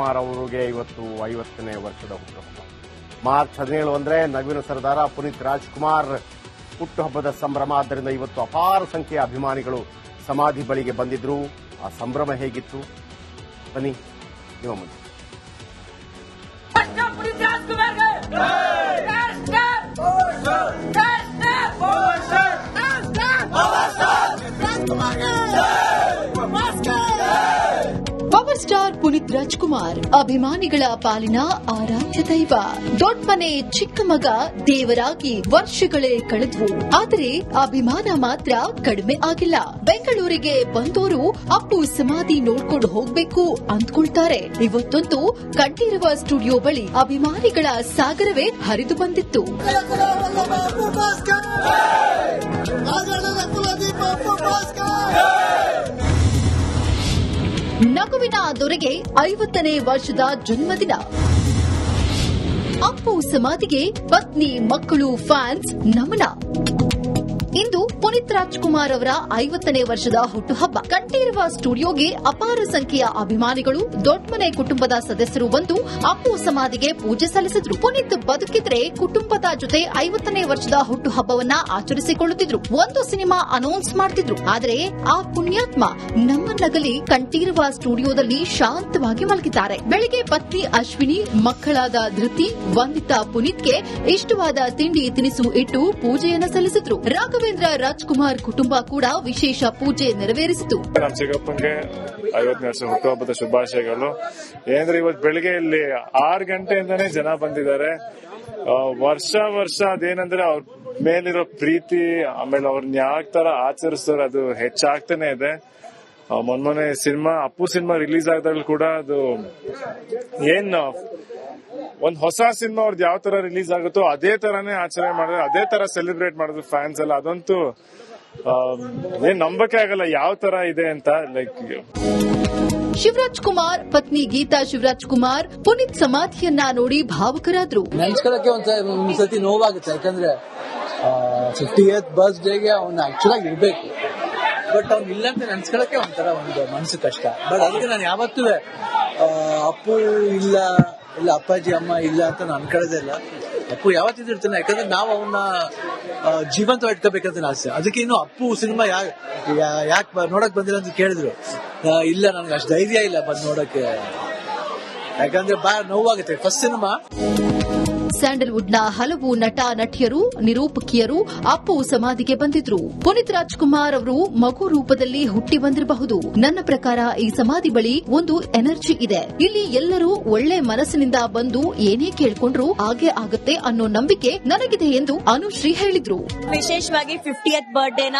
ರಾಜ್ಕುಮಾರ್ ಅವರಿಗೆ ಇವತ್ತು ಐವತ್ತನೇ ವರ್ಷದ ಹುಟ್ಟುಹಬ್ಬ ಮಾರ್ಚ್ ಹದಿನೇಳು ಅಂದರೆ ನವೀನ ಸರ್ದಾರ ಪುನೀತ್ ರಾಜ್ಕುಮಾರ್ ಹುಟ್ಟುಹಬ್ಬದ ಸಂಭ್ರಮ ಆದ್ದರಿಂದ ಇವತ್ತು ಅಪಾರ ಸಂಖ್ಯೆಯ ಅಭಿಮಾನಿಗಳು ಸಮಾಧಿ ಬಳಿಗೆ ಬಂದಿದ್ರು ಆ ಸಂಭ್ರಮ ಹೇಗಿತ್ತು ಬನ್ನಿ ನಿಮ್ಮ ಮುಂದೆ ಪವರ್ ಸ್ಟಾರ್ ಪುನೀತ್ ರಾಜ್ಕುಮಾರ್ ಅಭಿಮಾನಿಗಳ ಪಾಲಿನ ಆರಾಧ್ಯ ದೈವ ದೊಡ್ಡ ಮನೆ ಚಿಕ್ಕ ಮಗ ದೇವರಾಗಿ ವರ್ಷಗಳೇ ಕಳೆದ್ವು ಆದರೆ ಅಭಿಮಾನ ಮಾತ್ರ ಕಡಿಮೆ ಆಗಿಲ್ಲ ಬೆಂಗಳೂರಿಗೆ ಬಂದವರು ಅಪ್ಪು ಸಮಾಧಿ ನೋಡ್ಕೊಂಡು ಹೋಗ್ಬೇಕು ಅಂದ್ಕೊಳ್ತಾರೆ ಇವತ್ತಂತೂ ಕಂಠೀರವ ಸ್ಟುಡಿಯೋ ಬಳಿ ಅಭಿಮಾನಿಗಳ ಸಾಗರವೇ ಹರಿದು ಬಂದಿತ್ತು ನಗುವಿನ ದೊರೆಗೆ ಐವತ್ತನೇ ವರ್ಷದ ಜನ್ಮದಿನ. ಅಪ್ಪು ಸಮಾಧಿಗೆ ಪತ್ನಿ ಮಕ್ಕಳು ಫ್ಯಾನ್ಸ್ ನಮನ. ಇಂದು ಪುನೀತ್ ರಾಜ್ಕುಮಾರ್ ಅವರ ಐವತ್ತನೇ ವರ್ಷದ ಹುಟ್ಟುಹಬ್ಬ. ಕಂಠೀರವ ಸ್ಟುಡಿಯೋಗೆ ಅಪಾರ ಸಂಖ್ಯೆಯ ಅಭಿಮಾನಿಗಳು, ದೊಡ್ಡಮನೆ ಕುಟುಂಬದ ಸದಸ್ಯರು ಬಂದು ಅಪ್ಪು ಸಮಾಧಿಗೆ ಪೂಜೆ ಸಲ್ಲಿಸಿದ್ರು. ಪುನೀತ್ ಬದುಕಿದ್ರೆ ಕುಟುಂಬದ ಜೊತೆ ಐವತ್ತನೇ ವರ್ಷದ ಹುಟ್ಟುಹಬ್ಬವನ್ನ ಆಚರಿಸಿಕೊಳ್ಳುತ್ತಿದ್ರು. ಒಂದು ಸಿನಿಮಾ ಅನೌನ್ಸ್ ಮಾಡ್ತಿದ್ರು. ಆದರೆ ಆ ಪುಣ್ಯಾತ್ಮ ನಮ್ಮನ್ನಗಲಿ ಕಂಠೀರವ ಸ್ಟುಡಿಯೋದಲ್ಲಿ ಶಾಂತವಾಗಿ ಮಲಗಿದ್ದಾರೆ. ಬೆಳಿಗ್ಗೆ ಪತ್ನಿ ಅಶ್ವಿನಿ, ಮಕ್ಕಳಾದ ಧೃತಿ, ವಂದಿತಾ ಪುನೀತ್ಗೆ ಇಷ್ಟವಾದ ತಿಂಡಿ ತಿನಿಸು ಇಟ್ಟು ಪೂಜೆಯನ್ನು ಸಲ್ಲಿಸಿದ್ರು. ರಾಘವೇಂದ್ರ ರಾಜ್ಕುಮಾರ್ ಕುಟುಂಬ ಕೂಡ ವಿಶೇಷ ಪೂಜೆ ನೆರವೇರಿಸಿತು. ನಮ್ಮ ಚಿಕ್ಕಪ್ಪಂಗೆ ಐವತ್ತನೇ ವರ್ಷ ಹುಟ್ಟುಹಬ್ಬದ ಶುಭಾಶಯಗಳು. ಏನಂದ್ರೆ ಇವತ್ತು ಬೆಳಿಗ್ಗೆ ಇಲ್ಲಿ ಆರು ಗಂಟೆಯಿಂದಾನೇ ಜನ ಬಂದಿದ್ದಾರೆ. ವರ್ಷ ವರ್ಷ ಅದೇನಂದ್ರೆ ಅವ್ರ ಮೇಲಿರೋ ಪ್ರೀತಿ, ಆಮೇಲೆ ಅವ್ರನ್ನ ಯಾವ ತರ ಆಚರಿಸ್ತಾರೆ, ಅದು ಹೆಚ್ಚಾಗ್ತಾನೆ ಇದೆ. ಮೊನ್ನೆ ಸಿನಿಮಾ, ಅಪ್ಪು ಸಿನಿಮಾ ರಿಲೀಸ್ ಆದಾಗಲೂ ಕೂಡ ಅದು ಏನ್ ಒಂದ್ ಹೊಸ ಸಿನಿಮಾ ಅವ್ರದ್ದು ಯಾವ ತರ ರಿಲೀಸ್ ಆಗುತ್ತೋ ಅದೇ ತರಾನೇ ಆಚರಣೆ ಮಾಡಿದ್ರೆ ಅದೇ ತರ ಸೆಲೆಬ್ರೇಟ್ ಮಾಡಿದ್ರು ಫ್ಯಾನ್ಸ್ ಎಲ್ಲ. ಅದಂತೂ ಏನ್ ನಂಬಕ್ಕೆ ಆಗಲ್ಲ ಯಾವ ತರ ಇದೆ ಅಂತ ಲೈಕ್ ಶಿವರಾಜ್ ಕುಮಾರ್ ಪತ್ನಿ ಗೀತಾ ಶಿವರಾಜ್ ಕುಮಾರ್ ಪುನೀತ್ ಸಮಾಧಿಯನ್ನ ನೋಡಿ ಭಾವುಕರಾದ್ರು. ನೆನ್ಸ್ಕೊಳಕ್ಕೆ ಒಂದ್ ಒಂದ್ಸತಿ ನೋವಾಗುತ್ತೆ. ಯಾಕಂದ್ರೆ ಫಿಫ್ಟಿ ಏತ್ ಬರ್ತ್ಡೇಗೆ ಅವ್ನು ಆಕ್ಚುಲ್ ಆಗಿ ಇರ್ಬೇಕು. ಬಟ್ ಅವ್ನು ಇಲ್ಲ ಅಂತ ನೆನ್ಸ್ಕೊಳಕ್ಕೆ ಒಂಥರ ಒಂದು ಮನಸ್ಸು ಕಷ್ಟ. ಬಟ್ ಅದಕ್ಕೆ ನಾನು ಯಾವತ್ತೂ ಅಪ್ಪು ಇಲ್ಲ ಇಲ್ಲ, ಅಪ್ಪಾಜಿ, ಅಮ್ಮ ಇಲ್ಲ ಅಂತ ನಾನು ಅನ್ಕೊಳ್ಳೋದೇ ಇಲ್ಲ. ಅಪ್ಪು ಯಾವತ್ತಿದ್ರು ಇರ್ತಾನೆ, ಯಾಕಂದ್ರೆ ನಾವು ಅವನ್ನ ಜೀವಂತ ಇಟ್ಕೋಬೇಕಂತ ಆಸೆ. ಅದಕ್ಕೆ ಇನ್ನು ಅಪ್ಪು ಸಿನಿಮಾ ಯಾಕೆ ನೋಡಕ್ ಬಂದಿಲ್ಲ ಅಂತ ಕೇಳಿದ್ರು. ಇಲ್ಲ, ನನಗೆ ಅಷ್ಟು ಧೈರ್ಯ ಇಲ್ಲ ಬಂದು ನೋಡಕ್ಕೆ. ಯಾಕಂದ್ರೆ ಬಾ ನೋವಾಗುತ್ತೆ ಫಸ್ಟ್ ಸಿನಿಮಾ. ಸ್ಯಾಂಡಲ್ವುಡ್ನ ಹಲವು ನಟ, ನಟಿಯರು, ನಿರೂಪಕಿಯರು ಅಪ್ಪು ಸಮಾಧಿಗೆ ಬಂದಿದ್ರು. ಪುನೀತ್ ರಾಜ್ಕುಮಾರ್ ಅವರು ಮಗು ರೂಪದಲ್ಲಿ ಹುಟ್ಟಿ ಬಂದಿರಬಹುದು. ನನ್ನ ಪ್ರಕಾರ ಈ ಸಮಾಧಿ ಬಳಿ ಒಂದು ಎನರ್ಜಿ ಇದೆ. ಇಲ್ಲಿ ಎಲ್ಲರೂ ಒಳ್ಳೆ ಮನಸ್ಸಿನಿಂದ ಬಂದು ಏನೇ ಕೇಳ್ಕೊಂಡ್ರು ಹಾಗೆ ಆಗುತ್ತೆ ಅನ್ನೋ ನಂಬಿಕೆ ನನಗಿದೆ ಎಂದು ಅನುಶ್ರೀ ಹೇಳಿದ್ರು. ವಿಶೇಷವಾಗಿ ಫಿಫ್ಟಿಯತ್ ಬರ್ಡೇನ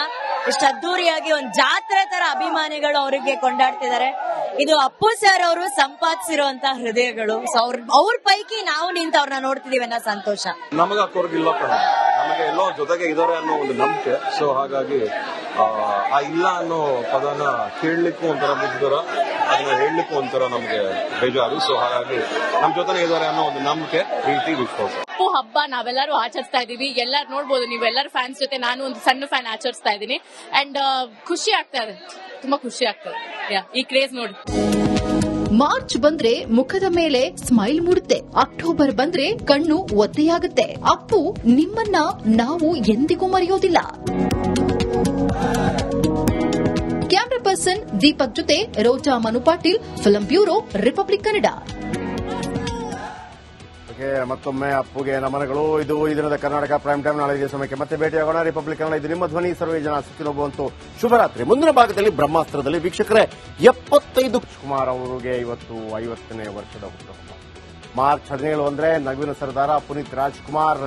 ಇಷ್ಟು ಅದ್ದೂರಿಯಾಗಿ ಒಂದು ಜಾತ್ರೆ ತರ ಅಭಿಮಾನಿಗಳು ಅವರಿಗೆ ಕೊಂಡಾಡ್ತಿದ್ದಾರೆ. ಇದು ಅಪ್ಪು ಸರ್ ಅವರು ಸಂಪಾದಿಸಿರುವಂತ ಹೃದಯಗಳು. ಸೊ ಅವ್ರ ಅವ್ರ ಪೈಕಿ ನಾವು ನಿಂತ ಅವ್ರನ್ನ ನೋಡ್ತಿದೀವಿ ಅನ್ನೋ ಸಂತೋಷ. ನಮಗೆ ಕೊರಗಿಲ್ಲ ನಮಗೆ ಎಲ್ಲೋ ಜೊತೆಗೆ ಇದಾರೆ ಅನ್ನೋ ಒಂದು ನಂಬಿಕೆ. ಸೊ ಹಾಗಾಗಿ ಆ, ಇಲ್ಲ ಅನ್ನೋ ಪದನ ಕೇಳಲಿಕ್ಕೂ ಒಂಥರ ಮುಗಿದರ ಅದನ್ನ ಹೇಳಲಿಕ್ಕೂ ಒಂಥರ ನಮಗೆ ಬೇಜಾರು. ಸೊ ಹಾಗಾಗಿ ನಮ್ ಜೊತೆ ಇದಾರೆ ಅನ್ನೋ ಒಂದು ನಂಬಿಕೆ ಪ್ರೀತಿ ವಿಶ್ವಾಸ. ಅಪ್ಪು ಹಬ್ಬ ನಾವೆಲ್ಲರೂ ಆಚರಿಸ್ತಾ ಇದೀವಿ. ಎಲ್ಲರೂ ನೋಡಬಹುದು ನೀವು ಎಲ್ಲರ ಫ್ಯಾನ್ಸ್ ಜೊತೆ ನಾನು ಒಂದು ಸಣ್ಣ ಫ್ಯಾನ್ ಆಚರಿಸ್ತಾ ಇದ್ದೀನಿ ಅಂಡ್ ಖುಷಿ ಆಗ್ತಾ ಇದೆ. ತುಂಬಾ ಖುಷಿ ಆಗ್ತದೆ ಈ ಕ್ರೇಜ್ ನೋಡಿ. ಮಾರ್ಚ್ ಬಂದ್ರೆ ಮುಖದ ಮೇಲೆ ಸ್ಮೈಲ್ ಮೂಡುತ್ತೆ. ಅಕ್ಟೋಬರ್ ಬಂದ್ರೆ ಕಣ್ಣು ಒದ್ದೆಯಾಗುತ್ತೆ ಅಪ್ಪು ನಿಮ್ಮನ್ನ ನಾವು ಎಂದಿಗೂ ಮರೆಯೋದಿಲ್ಲ. ಕ್ಯಾಮ್ರಾ ಪರ್ಸನ್ ದೀಪಕ್ ಜೊತೆ Roja Manu Patil, film bureau Republic Kannada. Okay ಮತ್ತೊಮ್ಮೆ ಅಪ್ಪುಗೆ ನಮನಗಳು. ಇದು ಈ ದಿನದ ಕರ್ನಾಟಕ ಪ್ರೈಮ್ ಟೈಮ್ ನಾಳೆ ಸಮಯಕ್ಕೆ ಮತ್ತೆ ಭೇಟಿಯಾಗೋಣ. ರಿಪಬ್ಲಿಕ್ ಕನ್ನಡ ಇದು ನಿಮ್ಮ ಧ್ವನಿ. ಸರ್ವೇ ಜನ ಶುಭರಾತ್ರಿ. ಮುಂದಿನ ಭಾಗದಲ್ಲಿ ಬ್ರಹ್ಮಾಸ್ತ್ರದಲ್ಲಿ ವೀಕ್ಷಕರೇ, ಎಪ್ಪತ್ತೈದು ಕುಮಾರ್ ಅವರಿಗೆ ಇವತ್ತು ಐವತ್ತನೇ ವರ್ಷದ ಹುಟ್ಟುಹಬ್ಬ. ಮಾರ್ಚ್ ಹದಿನೇಳು ಅಂದ್ರೆ ನವೀನ ಸರ್ದಾರ ಪುನೀತ್ ರಾಜ್ಕುಮಾರ್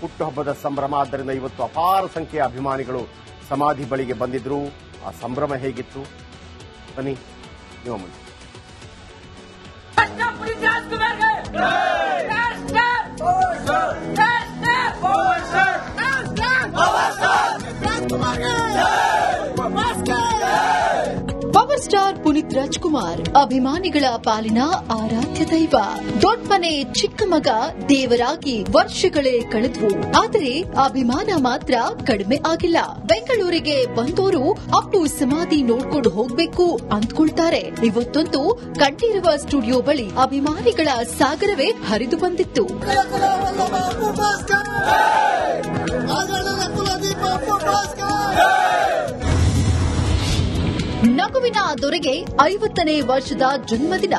ಹುಟ್ಟುಹಬ್ಬದ ಸಂಭ್ರಮ. ಆದ್ದರಿಂದ ಇವತ್ತು ಅಪಾರ ಸಂಖ್ಯೆಯ ಅಭಿಮಾನಿಗಳು ಸಮಾಧಿ ಬಳಿಗೆ ಬಂದಿದ್ರು. ಆ ಸಂಭ್ರಮ ಹೇಗಿತ್ತು? ಬನ್ನಿ, ನಿಮ್ಮ ಮುಂದೆ. ಪವರ್ ಸ್ಟಾರ್ ಪುನೀತ್ ರಾಜ್ಕುಮಾರ್ ಅಭಿಮಾನಿಗಳ ಪಾಲಿನ ಆರಾಧ್ಯ ದೈವ. ದೊಡ್ಡಮನೆ ಚಿಕ್ಕ ಮಗ, ದೇವರಾಗಿ ವರ್ಷಗಳೇ ಕಳೆದ್ವು ಆದರೆ ಅಭಿಮಾನ ಮಾತ್ರ ಕಡಿಮೆ ಆಗಿಲ್ಲ. ಬೆಂಗಳೂರಿಗೆ ಬಂದೋರು ಅಪ್ಪು ಸಮಾಧಿ ನೋಡ್ಕೊಂಡು ಹೋಗ್ಬೇಕು ಅಂದ್ಕೊಳ್ತಾರೆ. ಇವತ್ತೊಂದು ಕಂಠೀರವ ಸ್ಟುಡಿಯೋ ಬಳಿ ಅಭಿಮಾನಿಗಳ ಸಾಗರವೇ ಹರಿದು ಬಂದಿತ್ತು. ನಗುವಿನ ದೊರೆಗೆ ಐವತ್ತನೇ ವರ್ಷದ ಜನ್ಮದಿನ.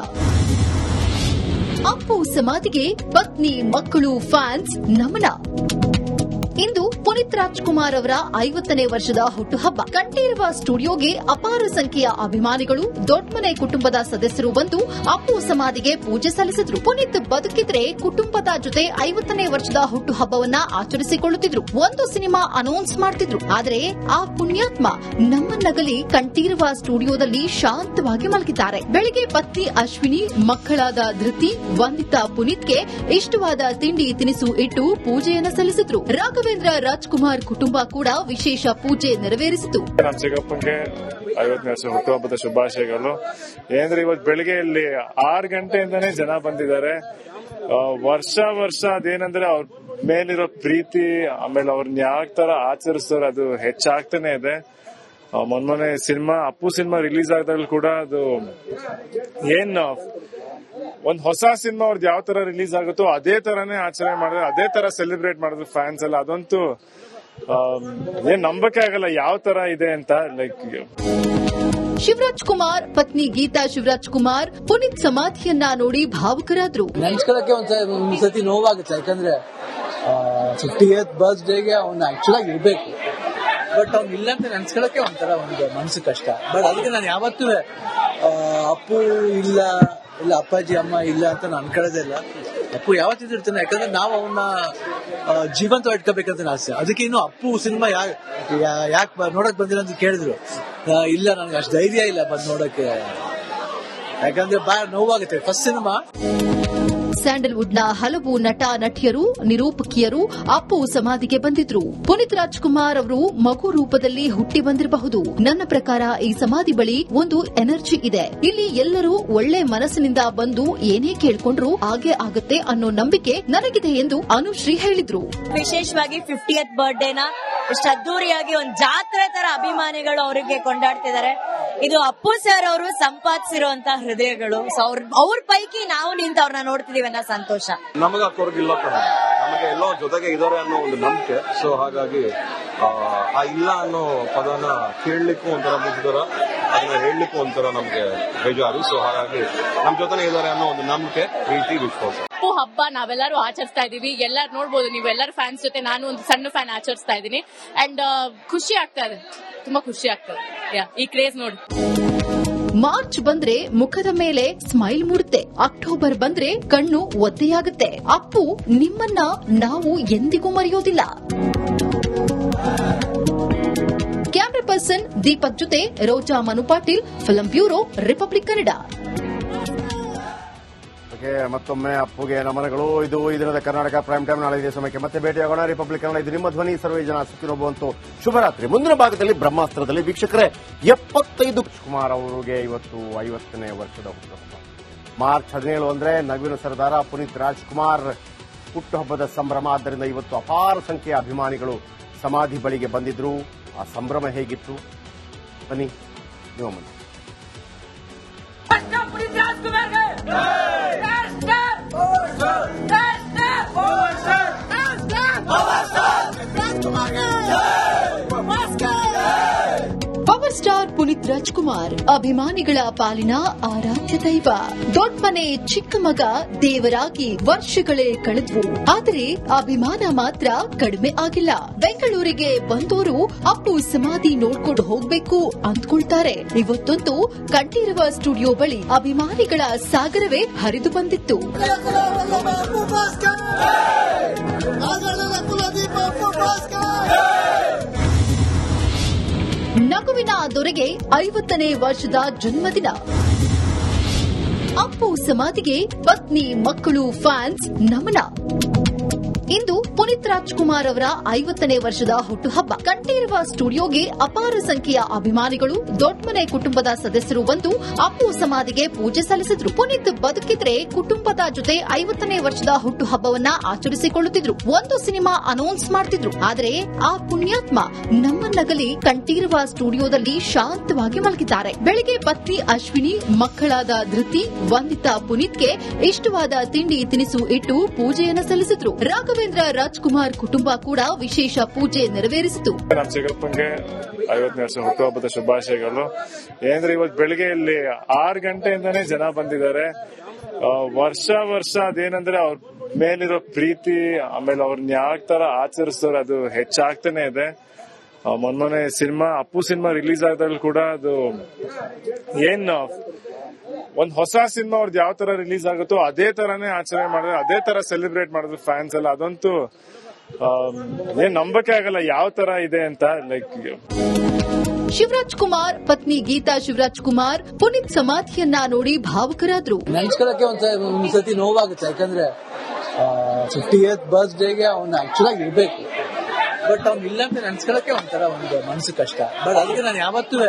ಅಪ್ಪು ಸಮಾಧಿಗೆ ಪತ್ನಿ ಮಕ್ಕಳು ಫ್ಯಾನ್ಸ್ ನಮನ. ಇಂದು ಪುನೀತ್ ರಾಜ್ಕುಮಾರ್ ಅವರ ಐವತ್ತನೇ ವರ್ಷದ ಹುಟ್ಟುಹಬ್ಬ. ಕಂಠೀರವ ಸ್ಟುಡಿಯೋಗೆ ಅಪಾರ ಸಂಖ್ಯೆಯ ಅಭಿಮಾನಿಗಳು ದೊಡ್ಡಮನೆ ಕುಟುಂಬದ ಸದಸ್ಯರು ಬಂದು ಅಪ್ಪು ಸಮಾಧಿಗೆ ಪೂಜೆ ಸಲ್ಲಿಸಿದ್ರು. ಪುನೀತ್ ಬದುಕಿದ್ರೆ ಕುಟುಂಬದ ಜೊತೆ ಐವತ್ತನೇ ವರ್ಷದ ಹುಟ್ಟುಹಬ್ಬವನ್ನ ಆಚರಿಸಿಕೊಳ್ಳುತ್ತಿದ್ರು. ಒಂದು ಸಿನಿಮಾ ಅನೌನ್ಸ್ ಮಾಡ್ತಿದ್ರು. ಆದರೆ ಆ ಪುಣ್ಯಾತ್ಮ ನಮ್ಮನ್ನಗಲಿ ಕಂಠೀರವ ಸ್ಟುಡಿಯೋದಲ್ಲಿ ಶಾಂತವಾಗಿ ಮಲಗಿದ್ದಾರೆ. ಬೆಳಿಗ್ಗೆ ಪತ್ನಿ ಅಶ್ವಿನಿ, ಮಕ್ಕಳಾದ ಧೃತಿ, ವಂದಿತಾ ಪುನೀತ್ಗೆ ಇಷ್ಟವಾದ ತಿಂಡಿ ತಿನಿಸು ಇಟ್ಟು ಪೂಜೆಯನ್ನು ಸಲ್ಲಿಸಿದ್ರು. ರಾಘವೇಂದ್ರ ರಾಜ್ಕುಮಾರ್ ಕುಟುಂಬ ಕೂಡ ವಿಶೇಷ ಪೂಜೆ ನೆರವೇರಿಸಿತು. ನಮ್ಮ ಚಿಕ್ಕಪ್ಪಂಗೆ ಐವತ್ತನೇ ವರ್ಷ ಹುಟ್ಟುಹಬ್ಬದ ಶುಭಾಶಯಗಳು. ಏನಂದ್ರೆ ಇವತ್ತು ಬೆಳಿಗ್ಗೆ ಇಲ್ಲಿ ಆರು ಗಂಟೆಯಿಂದನೇ ಜನ ಬಂದಿದ್ದಾರೆ. ವರ್ಷ ವರ್ಷ ಅದೇನಂದ್ರೆ ಅವ್ರ ಮೇಲಿರೋ ಪ್ರೀತಿ, ಆಮೇಲೆ ಅವ್ರನ್ನ ಯಾವ ತರ ಆಚರಿಸ್ತಾರೆ ಅದು ಹೆಚ್ಚಾಗ್ತಾನೆ ಇದೆ. ಮೊನ್ನೆ ಸಿನಿಮಾ ಅಪ್ಪು ಸಿನಿಮಾ ರಿಲೀಸ್ ಆದಾಗಲೂ ಕೂಡ ಅದು ಏನ್ ಒಂದ್ ಹೊಸ ಸಿನಿಮಾ ಅವ್ರದ್ದು ಯಾವ ತರ ರಿಲೀಸ್ ಆಗುತ್ತೋ ಅದೇ ತರನೇ ಆಚರಣೆ ಮಾಡಿದ್ರು ಅದೇ ತರ ಸೆಲೆಬ್ರೇಟ್ ಮಾಡಿದ್ರು ಫ್ಯಾನ್ಸ್ ಎಲ್ಲ. ಅದಂತೂ ಏನ್ ನಂಬಕ್ಕೆ ಆಗಲ್ಲ ಯಾವ ತರ ಇದೆ ಅಂತ ಲೈಕ್ ಶಿವರಾಜ್ ಕುಮಾರ್ ಪತ್ನಿ ಗೀತಾ ಶಿವರಾಜ್ ಕುಮಾರ್ ಪುನೀತ್ ಸಮಾಧಿಯನ್ನ ನೋಡಿ ಭಾವುಕರಾದ್ರು. ನೆನ್ಸ್ಕೊಳಕ್ಕೆ ಒಂದ್ ಒಂದ್ಸತಿ ನೋವಾಗುತ್ತೆ. ಯಾಕಂದ್ರೆ ಫಿಫ್ಟಿ ಏತ್ ಬರ್ತ್ಡೇಗೆ ಅವ್ನು ಆಕ್ಚುಲ್ ಆಗಿ ಇರ್ಬೇಕು. ಬಟ್ ಅವ್ನು ಇಲ್ಲ ಅಂತ ನೆನ್ಸ್ಕೊಳಕ್ಕೆ ಒಂಥರ ಒಂದು ಮನಸ್ಸು ಕಷ್ಟ. ಬಟ್ ಅದಕ್ಕೆ ನಾನು ಯಾವತ್ತೂ ಅಪ್ಪು ಇಲ್ಲ ಇಲ್ಲ ಅಪ್ಪಾಜಿ, ಅಮ್ಮ ಇಲ್ಲ ಅಂತ ನಾನು ಅನ್ಕೊಳ್ಳೋದೇ ಇಲ್ಲ. ಅಪ್ಪು ಯಾವತ್ತಿದ್ರು ಇರ್ತಾನೆ. ಯಾಕಂದ್ರೆ ನಾವು ಅವನ್ನ ಜೀವಂತ ಇಟ್ಕೋಬೇಕಂತ ಆಸೆ. ಅದಕ್ಕೆ ಇನ್ನು ಅಪ್ಪು ಸಿನಿಮಾ ಯಾಕೆ ನೋಡಕ್ ಬಂದಿಲ್ಲ ಅಂತ ಕೇಳಿದ್ರು. ಇಲ್ಲ, ನನಗೆ ಅಷ್ಟು ಧೈರ್ಯ ಇಲ್ಲ ಬಂದು ನೋಡಕ್ಕೆ. ಯಾಕಂದ್ರೆ ಬಾ ನೋವಾಗುತ್ತೆ. ಫಸ್ಟ್ ಸಿನಿಮಾ ಸ್ಯಾಂಡಲ್ವುಡ್ನ ಹಲವು ನಟ, ನಟಿಯರು, ನಿರೂಪಕಿಯರು ಅಪ್ಪು ಸಮಾಧಿಗೆ ಬಂದಿದ್ರು. ಪುನೀತ್ ರಾಜ್ಕುಮಾರ್ ಅವರು ಮಗು ರೂಪದಲ್ಲಿ ಹುಟ್ಟಿ ಬಂದಿರಬಹುದು. ನನ್ನ ಪ್ರಕಾರ ಈ ಸಮಾಧಿ ಬಳಿ ಒಂದು ಎನರ್ಜಿ ಇದೆ. ಇಲ್ಲಿ ಎಲ್ಲರೂ ಒಳ್ಳೆ ಮನಸ್ಸಿನಿಂದ ಬಂದು ಏನೇ ಕೇಳ್ಕೊಂಡ್ರು ಹಾಗೆ ಆಗುತ್ತೆ ಅನ್ನೋ ನಂಬಿಕೆ ನನಗಿದೆ ಎಂದು ಅನುಶ್ರೀ ಹೇಳಿದ್ರು. ವಿಶೇಷವಾಗಿ ಫಿಫ್ಟಿಯತ್ ಬರ್ಡೇನ ಇಷ್ಟು ಅದ್ದೂರಿಯಾಗಿ ಒಂದ್ ಜಾತ್ರೆ ತರ ಅಭಿಮಾನಿಗಳು ಅವರಿಗೆ ಕೊಂಡಾಡ್ತಿದ್ದಾರೆ. ಇದು ಅಪ್ಪು ಸರ್ ಅವರು ಸಂಪಾದಿಸಿರುವಂತ ಹೃದಯಗಳು. ಸೊ ಅವ್ರ ಅವ್ರ ಪೈಕಿ ನಾವು ನಿಂತು ಅವ್ರನ್ನ ನೋಡ್ತಿದೀವಿ ಅನ್ನೋ ಸಂತೋಷ. ನಮಗ ಕಣ. ನಮಗೆ ಎಲ್ಲೋ ಜೊತೆಗೆ ಇದಾರೆ ಅನ್ನೋ ಒಂದು ನಂಬಿಕೆ. ಸೊ ಹಾಗಾಗಿ ಆ, ಇಲ್ಲ ಅನ್ನೋ ಪದನ ಕೇಳಲಿಕ್ಕೂ ಒಂಥರ ಮುಗಿದರ ಅದನ್ನ ಹೇಳಲಿಕ್ಕೂ ಒಂಥರ ನಮಗೆ ಬೇಜಾರು. ಸೊ ಹಾಗಾಗಿ ನಮ್ಮ ಜೊತೆನೆ ಇದಾರೆ ಅನ್ನೋ ಒಂದು ನಂಬಿಕೆ ಪ್ರೀತಿ ವಿಶ್ವಾಸ. ಹಬ್ಬ ನಾವೆಲ್ಲರೂ ಆಚರಿಸ್ತಾ ಇದೀವಿ ಎಲ್ಲರೂ ನೋಡ್ಬೋದು ನೀವು ಎಲ್ಲರ ಫ್ಯಾನ್ಸ್ ಜೊತೆ ನಾನು ಒಂದು ಸಣ್ಣ ಫ್ಯಾನ್ ಆಚರಿಸ್ತಾ ಇದ್ದೀನಿ. ಅಂಡ್ ಖುಷಿ ಆಗ್ತಾ ಇದೆ. ತುಂಬಾ ಖುಷಿ ಆಗ್ತದೆ ಈ ಕ್ರೇಜ್ ನೋಡಿ. ಮಾರ್ಚ್ ಬಂದ್ರೆ ಮುಖದ ಮೇಲೆ ಸ್ಮೈಲ್ ಮೂಡುತ್ತೆ. ಅಕ್ಟೋಬರ್ ಬಂದ್ರೆ ಕಣ್ಣು ಒದ್ದೆಯಾಗುತ್ತೆ. ಅಪ್ಪು ನಿಮ್ಮನ್ನ ನಾವು ಎಂದಿಗೂ ಮರೆಯೋದಿಲ್ಲ. ಕ್ಯಾಮ್ರಾ ಪರ್ಸನ್ ದೀಪಕ್ ಜೊತೆ Roja Manu Patil film bureau Republic Kannada okay ಮತ್ತೊಮ್ಮೆ ಅಪ್ಪುಗೆ ನಮನಗಳು. ಇದು ಈ ದಿನದ ಕರ್ನಾಟಕ ಪ್ರೈಮ್ ಟೈಮ್ ನಾಳೆ ಇದೇ ಸಮಯಕ್ಕೆ ಮತ್ತೆ ಭೇಟಿಯಾಗೋಣ. ರಿಪಬ್ಲಿಕ್ ಕನ್ನಡ ಇದು ನಿಮ್ಮ ಧ್ವನಿ. ಸರ್ವೇ ಜನ ಸುಖಿನೋಬುವಂತು ಶುಭರಾತ್ರಿ. ಮುಂದಿನ ಭಾಗದಲ್ಲಿ ಬ್ರಹ್ಮಾಸ್ತ್ರದಲ್ಲಿ ವೀಕ್ಷಕರೇ, ಎಪ್ಪತ್ತೈದು ಕುಮಾರ್ ಅವರಿಗೆ ಇವತ್ತು ಐವತ್ತನೇ ವರ್ಷದ ಹುಟ್ಟುಹಬ್ಬ ಮಾರ್ಚ್ ಹದಿನೇಳು ಅಂದ್ರೆ ನವೀನ ಸರ್ದಾರ ಪುನೀತ್ ರಾಜ್ಕುಮಾರ್ ಹುಟ್ಟುಹಬ್ಬದ ಸಂಭ್ರಮ. ಆದ್ದರಿಂದ ಇವತ್ತು ಅಪಾರ ಸಂಖ್ಯೆಯ ಅಭಿಮಾನಿಗಳು ಸಮಾಧಿ ಬಳಿಗೆ ಬಂದಿದ್ರು. ಆ ಸಂಭ್ರಮ ಹೇಗಿತ್ತು? ಬನ್ನಿ, ನಿಮ್ಮ ಮುಂದೆ. ಪವರ್ ಸ್ಟಾರ್ ಪುನೀತ್ ರಾಜ್ಕುಮಾರ್ ಅಭಿಮಾನಿಗಳ ಪಾಲಿನ ಆರಾಧ್ಯ ದೈವ ದೊಡ್ಡಮನೆ ಚಿಕ್ಕ ಮಗ ದೇವರಾಗಿ ವರ್ಷಗಳೇ ಕಳೆದ್ವು ಆದರೆ ಅಭಿಮಾನ ಮಾತ್ರ ಕಡಿಮೆ ಆಗಿಲ್ಲ ಬೆಂಗಳೂರಿಗೆ ಬಂದೋರು ಅಪ್ಪು ಸಮಾಧಿ ನೋಡ್ಕೊಂಡು ಹೋಗ್ಬೇಕು ಅಂದ್ಕೊಳ್ತಾರೆ ಇವತ್ತೊಂದು ಕಂಠೀರವ ಸ್ಟುಡಿಯೋ ಬಳಿ ಅಭಿಮಾನಿಗಳ ಸಾಗರವೇ ಹರಿದು ಬಂದಿತ್ತು ನಗುವಿನ ದೊರೆಗೆ ಐವತ್ತನೇ ವರ್ಷದ ಜನ್ಮದಿನ. ಅಪ್ಪು ಸಮಾಧಿಗೆ ಪತ್ನಿ ಮಕ್ಕಳು ಫ್ಯಾನ್ಸ್ ನಮನ. ಇಂದು ಪುನೀತ್ ರಾಜ್ಕುಮಾರ್ ಅವರ ಐವತ್ತನೇ ವರ್ಷದ ಹುಟ್ಟುಹಬ್ಬ. ಕಂಠೀರವ ಸ್ಟುಡಿಯೋಗೆ ಅಪಾರ ಸಂಖ್ಯೆಯ ಅಭಿಮಾನಿಗಳು, ದೊಡ್ಡಮನೆ ಕುಟುಂಬದ ಸದಸ್ಯರು ಬಂದು ಅಪ್ಪು ಸಮಾಧಿಗೆ ಪೂಜೆ ಸಲ್ಲಿಸಿದ್ರು. ಪುನೀತ್ ಬದುಕಿದ್ರೆ ಕುಟುಂಬದ ಜೊತೆ ಐವತ್ತನೇ ವರ್ಷದ ಹುಟ್ಟುಹಬ್ಬವನ್ನ ಆಚರಿಸಿಕೊಳ್ಳುತ್ತಿದ್ರು. ಒಂದು ಸಿನಿಮಾ ಅನೌನ್ಸ್ ಮಾಡ್ತಿದ್ರು. ಆದರೆ ಆ ಪುಣ್ಯಾತ್ಮ ನಮ್ಮನ್ನಗಲಿ ಕಂಠೀರವ ಸ್ಟುಡಿಯೋದಲ್ಲಿ ಶಾಂತವಾಗಿ ಮಲಗಿದ್ದಾರೆ. ಬೆಳಿಗ್ಗೆ ಪತ್ನಿ ಅಶ್ವಿನಿ, ಮಕ್ಕಳಾದ ಧೃತಿ, ವಂದಿತಾ ಪುನೀತ್ಗೆ ಇಷ್ಟವಾದ ತಿಂಡಿ ತಿನಿಸು ಇಟ್ಟು ಪೂಜೆಯನ್ನು ಸಲ್ಲಿಸಿದ್ರು. ರಾಘವೇಂದ್ರ ರಾಜ್ಕುಮಾರ್ ಕುಟುಂಬ ಕೂಡ ವಿಶೇಷ ಪೂಜೆ ನೆರವೇರಿಸಿತು. ಚಿಕ್ಕಪ್ಪಂಗೆ ಐವತ್ತನೇ ವರ್ಷ ಹುಟ್ಟುಹಬ್ಬದ ಶುಭಾಶಯಗಳು. ಏನಂದ್ರೆ ಇವತ್ತು ಬೆಳಿಗ್ಗೆ ಇಲ್ಲಿ ಆರು ಗಂಟೆಯಿಂದಾನೇ ಜನ ಬಂದಿದ್ದಾರೆ. ವರ್ಷ ವರ್ಷ ಅದೇನಂದ್ರೆ ಅವ್ರ ಮೇಲಿರೋ ಪ್ರೀತಿ, ಆಮೇಲೆ ಅವ್ರನ್ನ ಯಾವ ತರ ಆಚರಿಸ್ತಾರೆ, ಅದು ಹೆಚ್ಚಾಗ್ತಾನೆ ಇದೆ. ಮೊನ್ನೆ ಸಿನಿಮಾ, ಅಪ್ಪು ಸಿನಿಮಾ ರಿಲೀಸ್ ಆದಾಗಲೂ ಕೂಡ ಅದು ಏನ್ ಒಂದ್ ಹೊಸ ಸಿನಿಮಾ ಅವ್ರದ್ದು ಯಾವ ತರ ರಿಲೀಸ್ ಆಗುತ್ತೋ ಅದೇ ತರಾನೇ ಆಚರಣೆ ಮಾಡಿದ್ರೆ ಅದೇ ತರ ಸೆಲೆಬ್ರೇಟ್ ಮಾಡಿದ್ರು ಫ್ಯಾನ್ಸ್ ಎಲ್ಲ ಅದಂತೂ ಏನ್ ನಂಬಕ್ಕೆ ಆಗಲ್ಲ ಯಾವ ತರ ಇದೆ ಅಂತ ಲೈಕ್ ಶಿವರಾಜ್ ಕುಮಾರ್ ಪತ್ನಿ ಗೀತಾ ಶಿವರಾಜ್ ಕುಮಾರ್ ಪುನೀತ್ ಸಮಾಧಿಯನ್ನ ನೋಡಿ ಭಾವುಕರಾದ್ರು. ನೆನ್ಸ್ಕೊಳಕ್ಕೆ ಒಂದ್ ಒಂದ್ಸತಿ ನೋವಾಗುತ್ತೆ ಯಾಕಂದ್ರೆ ಫಿಫ್ಟಿ ಏತ್ ಬರ್ತ್ಡೇಗೆ ಅವ್ನು ಆಕ್ಚುಲ್ ಆಗಿ ಇರ್ಬೇಕು. ಬಟ್ ಅವ್ನು ಇಲ್ಲ ಅಂತ ನೆನ್ಸ್ಕೊಳಕ್ಕೆ ಒಂಥರ ಒಂದು ಮನಸ್ಸು ಕಷ್ಟ. ಬಟ್ ಅದಕ್ಕೆ ನಾನು ಯಾವತ್ತೂ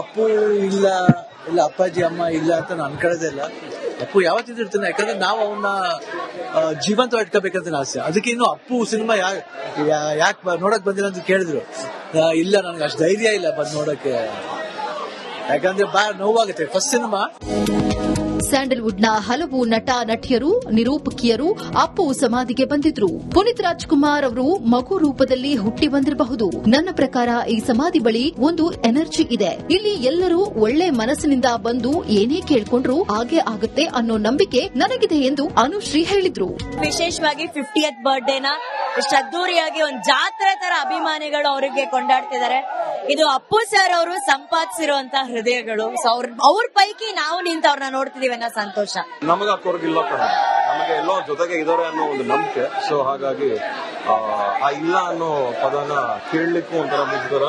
ಅಪ್ಪು ಇಲ್ಲ ಇಲ್ಲ, ಅಪ್ಪಾಜಿ, ಅಮ್ಮ ಇಲ್ಲ ಅಂತ ನಾನು ಅನ್ಕೊಳ್ಳೋದೇ ಇಲ್ಲ. ಅಪ್ಪು ಯಾವತ್ತಿದ್ರು ಇರ್ತಾನೆ, ಯಾಕಂದ್ರೆ ನಾವು ಅವನ್ನ ಜೀವಂತ ಇಟ್ಕೋಬೇಕಂತ ಆಸೆ. ಅದಕ್ಕೆ ಇನ್ನು ಅಪ್ಪು ಸಿನಿಮಾ ಯಾಕೆ ನೋಡಕ್ ಬಂದಿಲ್ಲ ಅಂತ ಕೇಳಿದ್ರು. ಇಲ್ಲ, ನನಗೆ ಅಷ್ಟು ಧೈರ್ಯ ಇಲ್ಲ ಬಂದ್ ನೋಡಕ್ಕೆ. ಯಾಕಂದ್ರೆ ಬಾ ನೋವಾಗುತ್ತೆ. ಫಸ್ಟ್ ಸಿನಿಮಾ ಸ್ಯಾಂಡಲ್ವುಡ್ನ ಹಲವು ನಟ, ನಟಿಯರು, ನಿರೂಪಕಿಯರು ಅಪ್ಪು ಸಮಾಧಿಗೆ ಬಂದಿದ್ರು. ಪುನೀತ್ ರಾಜ್ಕುಮಾರ್ ಅವರು ಮಗು ರೂಪದಲ್ಲಿ ಹುಟ್ಟಿ ಬಂದಿರಬಹುದು. ನನ್ನ ಪ್ರಕಾರ ಈ ಸಮಾಧಿ ಬಳಿ ಒಂದು ಎನರ್ಜಿ ಇದೆ. ಇಲ್ಲಿ ಎಲ್ಲರೂ ಒಳ್ಳೆ ಮನಸ್ಸಿನಿಂದ ಬಂದು ಏನೇ ಕೇಳಿಕೊಂಡ್ರು ಹಾಗೆ ಆಗುತ್ತೆ ಅನ್ನೋ ನಂಬಿಕೆ ನನಗಿದೆ ಎಂದು ಅನುಶ್ರೀ ಹೇಳಿದ್ರು. ವಿಶೇಷವಾಗಿ ಫಿಫ್ಟಿಯತ್ ಬರ್ಡೇನ ಇಷ್ಟು ಅದ್ದೂರಿಯಾಗಿ ಒಂದು ಜಾತ್ರೆ ತರ ಅಭಿಮಾನಿಗಳು ಅವರಿಗೆ ಕೊಂಡಾಡ್ತಿದ್ದಾರೆ. ಇದು ಅಪ್ಪು ಸರ್ ಅವರು ಸಂಪಾದಿಸಿರುವಂತಹ ಹೃದಯಗಳು. ಸೊ ಅವ್ರ ಅವ್ರ ಪೈಕಿ ನಾವು ನಿಂತವ್ರನ್ನ ನೋಡ್ತಿದೀವಿ ಅನ್ನೋ ಸಂತೋಷ. ನಮಗೆ ಹಾಕೋರ್ಗಿಲ್ಲ ಕಣ. ನಮಗೆ ಎಲ್ಲೋ ಜೊತೆಗೆ ಇದಾರೆ ಅನ್ನೋ ಒಂದು ನಂಬಿಕೆ. ಸೊ ಹಾಗಾಗಿ ಆ, ಇಲ್ಲ ಅನ್ನೋ ಪದನ ಕೇಳಲಿಕ್ಕೂ ಒಂಥರ ಮುಗ್ದರ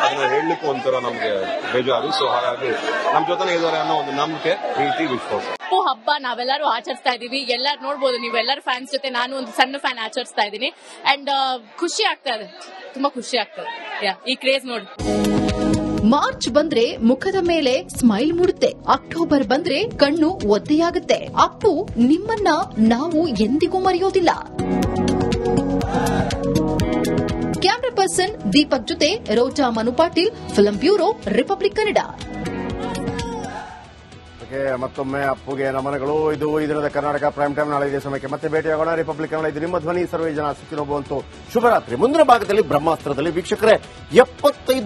ಅದನ್ನ ಹೇಳಲಿಕ್ಕೂ ಒಂಥರ ನಮಗೆ ಬೇಜಾರು. ಸೊ ಹಾಗಾಗಿ ನಮ್ಮ ಜೊತೆನೆ ಇದಾರೆ ಅನ್ನೋ ಒಂದು ನಂಬಿಕೆ ಪ್ರೀತಿ ವಿಶ್ವಾಸ. ಅಪ್ಪು ಹಬ್ಬ ನಾವೆಲ್ಲರೂ ಆಚರಿಸ್ತಾ ಇದೀವಿ. ಎಲ್ಲರೂ ನೋಡಬಹುದು ನೀವು. ಎಲ್ಲರ ಫ್ಯಾನ್ಸ್ ಜೊತೆ ನಾನು ಒಂದು ಸಣ್ಣ ಫ್ಯಾನ್ ಆಚರಿಸ್ತಾ ಇದ್ದೀನಿ ಅಂಡ್ ಖುಷಿ ಆಗ್ತಾ ಇದೆ. ತುಂಬಾ ಖುಷಿ ಆಗ್ತದೆ ಈ ಕ್ರೇಜ್ ನೋಡಿ. ಮಾರ್ಚ್ ಬಂದ್ರೆ ಮುಖದ ಮೇಲೆ ಸ್ಮೈಲ್ ಮೂಡುತ್ತೆ. ಅಕ್ಟೋಬರ್ ಬಂದ್ರೆ ಕಣ್ಣು ಒದ್ದೆಯಾಗುತ್ತೆ. ಅಪ್ಪು ನಿಮ್ಮನ್ನ ನಾವು ಎಂದಿಗೂ ಮರೆಯೋದಿಲ್ಲ. ಕ್ಯಾಮ್ರಾ ಪರ್ಸನ್ ದೀಪಕ್ ಜೊತೆ Roja Manu Patil film bureau Republic Kannada ಮತ್ತೊಮ್ಮೆ ಅಪ್ಪುಗೆ ನಮನಗಳು. ಇದು ಈ ಕರ್ನಾಟಕ ಪ್ರೈಮ್ ಟೈಮ್. ನಾಳೆ ಇದೇ ಸಮಯಕ್ಕೆ ಮತ್ತೆ ಭೇಟಿಯಾಗೋಣ. ರಿಪಬ್ಲಿಕ್ ಕನ್ನಡ ಇದು ನಿಮ್ಮ ಧ್ವನಿ ಸರ್ವೇ ಜನ ಸುಖಿನೋಬುವಂತು ಶುಭರಾತ್ರಿ. ಮುಂದಿನ ಭಾಗದಲ್ಲಿ ಬ್ರಹ್ಮಾಸ್ತ್ರದಲ್ಲಿ ವೀಕ್ಷಕರೇ, ಎಪ್ಪತ್ತೈದು